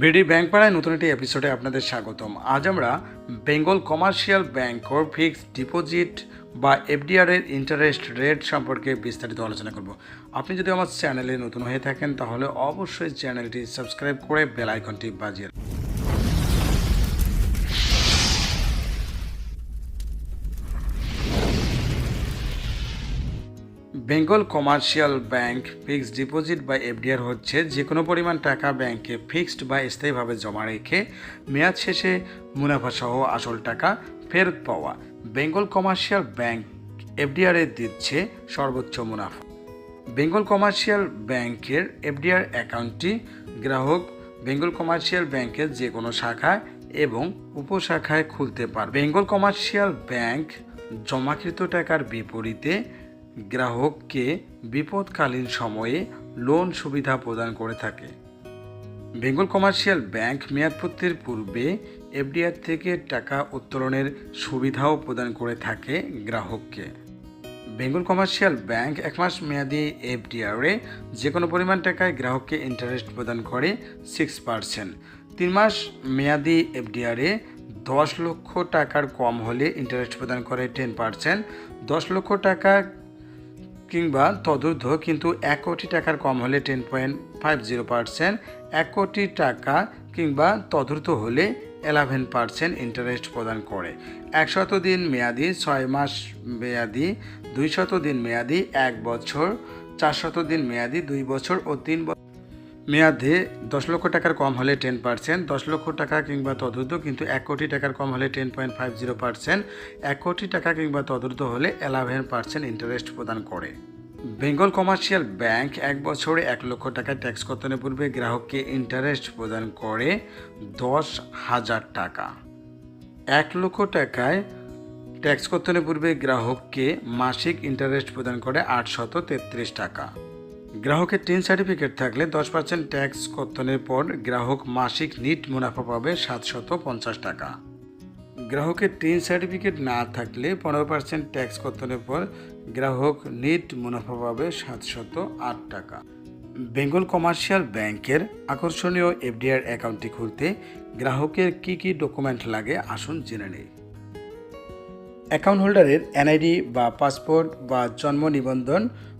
BD bank পাড়ায় নতুন একটি এপিসোডে আপনাদের স্বাগতম। আজ আমরা বেঙ্গল কমার্শিয়াল ব্যাংক ও ফিক্সড ডিপোজিট বা এফডিআর এর ইন্টারেস্ট রেট সম্পর্কে বিস্তারিত আলোচনা করব। আপনি যদি আমার চ্যানেলে নতুন হয়ে থাকেন, তাহলে অবশ্যই চ্যানেলটি সাবস্ক্রাইব করে বেল আইকনটি বাজিয়ে Bengal Commercial Bank fixed deposit বা এফডিআর হচ্ছে যে কোনো পরিমাণ টাকা ব্যাংকে ফিক্সড বা স্থায়ীভাবে জমা রেখে মেয়াদ শেষে মুনাফা সহ আসল টাকা ফেরত পাওয়া বেঙ্গল কমার্শিয়াল ব্যাংক এফডিআরে দিচ্ছে সর্বোচ্চ মুনাফা। বেঙ্গল কমার্শিয়াল ব্যাংকের এফডিআর অ্যাকাউন্টটি গ্রাহক বেঙ্গল কমার্শিয়াল ব্যাংকের যে কোনো শাখায় এবং উপশাখায় খুলতে পারে বেঙ্গল কমার্শিয়াল ব্যাংক জমাকৃত টাকার বিপরীতে গ্রাহককে বিপদকালীন সময়ে লোন সুবিধা প্রদান করে থাকে। বেঙ্গল কমার্শিয়াল ব্যাংক মেয়াদপত্তির পূর্বে এফডিআর থেকে টাকা উত্তোলনের সুবিধাও প্রদান করে থাকে গ্রাহককে। বেঙ্গল কমার্শিয়াল ব্যাংক এক মাস মেয়াদি এফডিআরে যে কোনো পরিমাণ টাকায় গ্রাহককে ইন্টারেস্ট প্রদান করে সিক্স পার্সেন্ট তিন মাস মেয়াদি এফডিআরে দশ লক্ষ টাকার কম হলে ইন্টারেস্ট প্রদান করে টেন পার্সেন্ট দশ লক্ষ টাকা কিংবা তদুর্ধ কিন্তু এক কোটি টাকার কম হলে ten point five zero percent এক কোটি টাকা কিংবা তদূর্ধ্ব হলে এলেভেন পার্সেন্ট ইন্টারেস্ট প্রদান করে। একশত দিন মেয়াদি, ছয় মাস মেয়াদি, দুইশত দিন মেয়াদি, এক বছর, চারশত দিন মেয়াদি, দুই বছর ও তিন বছর মেয়াদে দশ লক্ষ টাকার কম হলে টেন পার্সেন্ট দশ লক্ষ টাকা কিংবা তদূর্ধ্ব কিন্তু এক কোটি টাকার কম হলে ten point five zero percent এক কোটি টাকা কিংবা তদূর্ধ্ব হলে এলেভেন পার্সেন্ট ইন্টারেস্ট প্রদান করে। বেঙ্গল কমার্শিয়াল ব্যাংক এক বছরে এক লক্ষ টাকা ট্যাক্স কর্তনের পূর্বে গ্রাহককে ইন্টারেস্ট প্রদান করে দশ হাজার টাকা। এক লক্ষ টাকায় ট্যাক্স কর্তনের পূর্বে গ্রাহককে মাসিক ইন্টারেস্ট প্রদান করে আটশত তেত্রিশ টাকা। গ্রাহকের টিন সার্টিফিকেট থাকলে দশ পার্সেন্ট ট্যাক্স কর্তনের পর গ্রাহক মাসিক নিট মুনাফা পাবে সাতশত পঞ্চাশ টাকা। গ্রাহকের টিন সার্টিফিকেট না থাকলে পনেরো পার্সেন্ট ট্যাক্স কর্তনের পর গ্রাহক নিট মুনাফা পাবে সাতশত আট টাকা। বেঙ্গল কমার্শিয়াল ব্যাংকের আকর্ষণীয় এফডিআর অ্যাকাউন্টটি খুলতে গ্রাহকের কি কি ডকুমেন্ট লাগে আসুন জেনে নেই। অ্যাকাউন্ট হোল্ডারের এনআইডি বা পাসপোর্ট বা জন্ম নিবন্ধন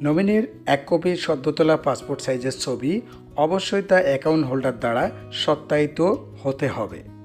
নমিনির এক কপি সদ্যতলা পাসপোর্ট সাইজের ছবি, অবশ্যই তা অ্যাকাউন্ট হোল্ডার দ্বারা সত্যায়িত হতে হবে।